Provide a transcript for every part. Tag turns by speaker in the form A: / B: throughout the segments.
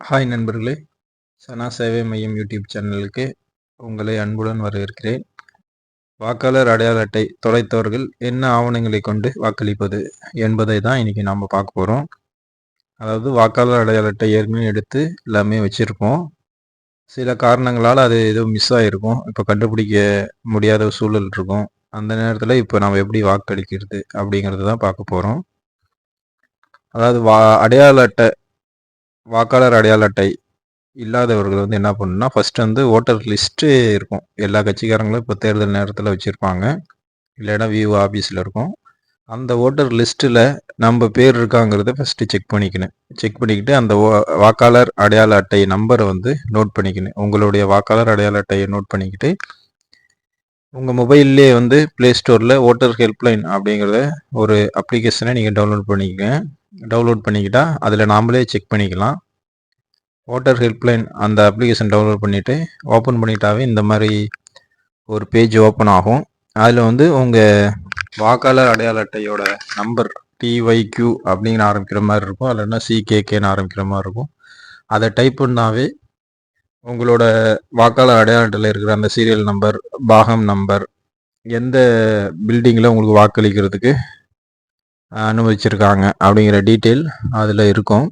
A: Hi நண்பர்களே. சனா சேவை மையம் யூடியூப் சேனலுக்கு உங்களை அன்புடன் வரவேற்கிறேன். வாக்காளர் அடையாள அட்டை தொலைத்தவர்கள் என்ன ஆவணங்களை கொண்டு வாக்களிப்பது என்பதை தான் இன்றைக்கி நாம் பார்க்க போகிறோம் அதாவது வாக்காளர் அடையாள அட்டை ஏற்கனவே எடுத்து எல்லாமே வச்சுருப்போம். சில காரணங்களால் அது எதுவும் மிஸ் ஆகிருக்கும் இப்போ கண்டுபிடிக்க முடியாத சூழல் இருக்கும். அந்த நேரத்தில் இப்போ நம்ம எப்படி வாக்களிக்கிறது அப்படிங்கிறது தான் பார்க்க போகிறோம் அதாவது வா அடையாள அட்டை வாக்காளர் அடையாள அட்டை இல்லாதவர்கள் வந்து என்ன பண்ணுன்னா ஃபர்ஸ்ட் வந்து ஓட்டர் லிஸ்ட்டு இருக்கும். எல்லா கட்சிக்காரங்களும் இப்போ தேர்தல் நேரத்தில் வச்சுருப்பாங்க. இல்லைன்னா விஓ ஆஃபீஸில் இருக்கும். அந்த ஓட்டர் லிஸ்ட்டில் நம்ம பேர் இருக்காங்கிறத ஃபஸ்ட்டு செக் பண்ணிக்கணும். செக் பண்ணிக்கிட்டு அந்த வாக்காளர் அடையாள அட்டை நம்பரை வந்து நோட் பண்ணிக்கணும். உங்களுடைய வாக்காளர் அடையாள அட்டையை நோட் பண்ணிக்கிட்டு உங்கள் மொபைல்லே வந்து ப்ளே ஸ்டோரில் ஓட்டர் ஹெல்ப்லைன் அப்படிங்கிறத ஒரு அப்ளிகேஷனை நீங்கள் டவுன்லோட் பண்ணிக்கங்க. டவுன்லோட் பண்ணிக்கிட்டால் அதில் நாமளே செக் பண்ணிக்கலாம். ஓட்டர் ஹெல்ப்லைன் அந்த அப்ளிகேஷன் டவுன்லோட் பண்ணிவிட்டு ஓப்பன் பண்ணிட்டாவே இந்த மாதிரி ஒரு பேஜ் ஓப்பன் ஆகும். அதில் வந்து உங்கள் வாக்காளர் அடையாள அட்டையோட நம்பர் டிஒய்கியூ அப்படின்னு ஆரம்பிக்கிற மாதிரி இருக்கும். இல்லைன்னா சிகேகேன்னு ஆரம்பிக்கிற மாதிரி இருக்கும். அதை டைப் பண்ணாவே உங்களோட வாக்காளர் அடையாள அட்டையில் இருக்கிற அந்த சீரியல் நம்பர் பாகம் நம்பர் எந்த பில்டிங்கில் உங்களுக்கு வாக்களிக்கிறதுக்கு அனுமதிச்சிருக்காங்க அப்படிங்கிற டீட்டெயில் அதில் இருக்கும்.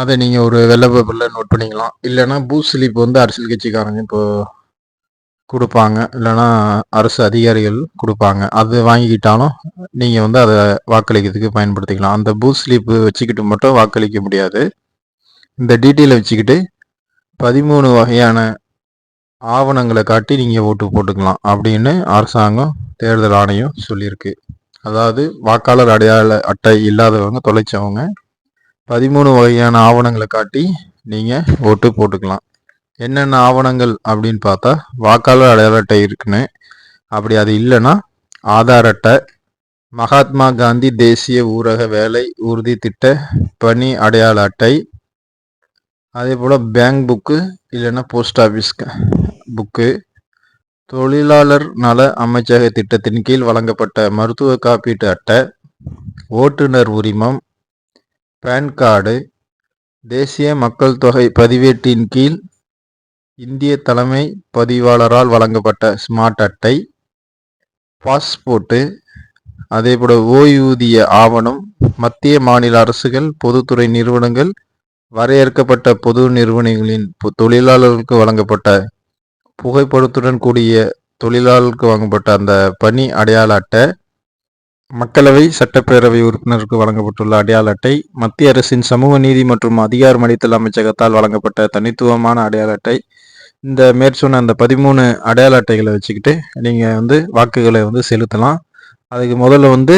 A: அதை நீங்கள் ஒரு வெள்ளை பேப்பரில் நோட் பண்ணிக்கலாம். இல்லைன்னா பூ ஸ்லிப் வந்து அரசியல் கட்சிக்காரங்க இப்போ கொடுப்பாங்க. இல்லைன்னா அரசு அதிகாரிகள் கொடுப்பாங்க. அது வாங்கிக்கிட்டாலும் நீங்கள் வந்து அதை வாக்களிக்கிறதுக்கு பயன்படுத்திக்கலாம். அந்த பூ ஸ்லிப்பு வச்சுக்கிட்டு மட்டும் வாக்களிக்க முடியாது. இந்த டீட்டெயிலை வச்சுக்கிட்டு பதிமூணு வகையான ஆவணங்களை காட்டி நீங்கள் ஓட்டு போட்டுக்கலாம் அப்படின்னு அரசாங்கம் தேர்தல் ஆணையம் சொல்லியிருக்கு. அதாவது வாக்காளர் அடையாள அட்டை இல்லாதவங்க தொலைச்சவங்க பதிமூணு வகையான ஆவணங்களை காட்டி நீங்கள் ஓட்டு போட்டுக்கலாம். என்னென்ன ஆவணங்கள் அப்படின்னு பார்த்தா வாக்காளர் அடையாள அட்டை இருக்குன்னு. அப்படி அது இல்லைன்னா ஆதார் அட்டை மகாத்மா காந்தி தேசிய ஊரக வேலை உறுதி திட்ட பணி அடையாள அட்டை அதே போல் பேங்க் புக்கு இல்லைன்னா போஸ்ட் ஆஃபீஸ் புக்கு தொழிலாளர் நல அமைச்சக திட்டத்தின் கீழ் வழங்கப்பட்ட மருத்துவ காப்பீட்டு அட்டை ஓட்டுநர் உரிமம் பேன் கார்டு தேசிய மக்கள் தொகை பதிவேட்டின் கீழ் இந்திய தலைமை பதிவாளரால் வழங்கப்பட்ட ஸ்மார்ட் அட்டை பாஸ்போர்ட்டு அதேபோல் ஓய்வூதிய ஆவணம் மத்திய மாநில அரசுகள் பொதுத்துறை நிறுவனங்கள் வரையறுக்கப்பட்ட பொது நிறுவனங்களின் தொழிலாளர்களுக்கு வழங்கப்பட்ட புகைப்படத்துடன் கூடிய தொழிலாளருக்கு வாங்கப்பட்ட அந்த பணி அடையாள அட்டை மக்களவை சட்டப்பேரவை உறுப்பினருக்கு வழங்கப்பட்டுள்ள அடையாள அட்டை மத்திய அரசின் சமூக நீதி மற்றும் அதிகாரமளித்தல் அமைச்சகத்தால் வழங்கப்பட்ட தனித்துவமான அடையாள அட்டை. இந்த மேற்சொன்ன அந்த பதிமூணு அடையாள அட்டைகளை வச்சுக்கிட்டு நீங்கள் வந்து வாக்குகளை வந்து செலுத்தலாம். அதுக்கு முதல்ல வந்து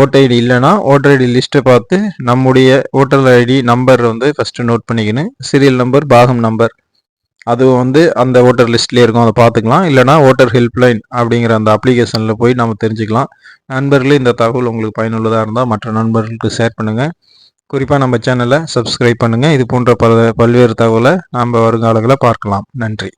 A: ஓட்டர் ஐடி இல்லைன்னா ஓட்டர் ஐடி லிஸ்ட்டை பார்த்து நம்முடைய ஓட்டர் ஐடி நம்பர் வந்து ஃபஸ்ட்டு நோட் பண்ணிக்கணும். சீரியல் நம்பர் பாகம் நம்பர் அது வந்து அந்த ஓட்டர் லிஸ்ட்லேயே இருக்கும் அதை பார்த்துக்கலாம். இல்லைனா ஓட்டர் ஹெல்ப்லைன் அப்படிங்கிற அந்த அப்ளிகேஷனில் போய் நம்ம தெரிஞ்சுக்கலாம். நண்பர்களே இந்த தகவல் உங்களுக்கு பயனுள்ளதாக இருந்தால் மற்ற நண்பர்களுக்கு ஷேர் பண்ணுங்கள் குறிப்பாக நம்ம சேனலை சப்ஸ்கிரைப் பண்ணுங்கள் இது போன்ற பல பல்வேறு தகவலை நாம் வருங்காலங்களில் பார்க்கலாம். நன்றி.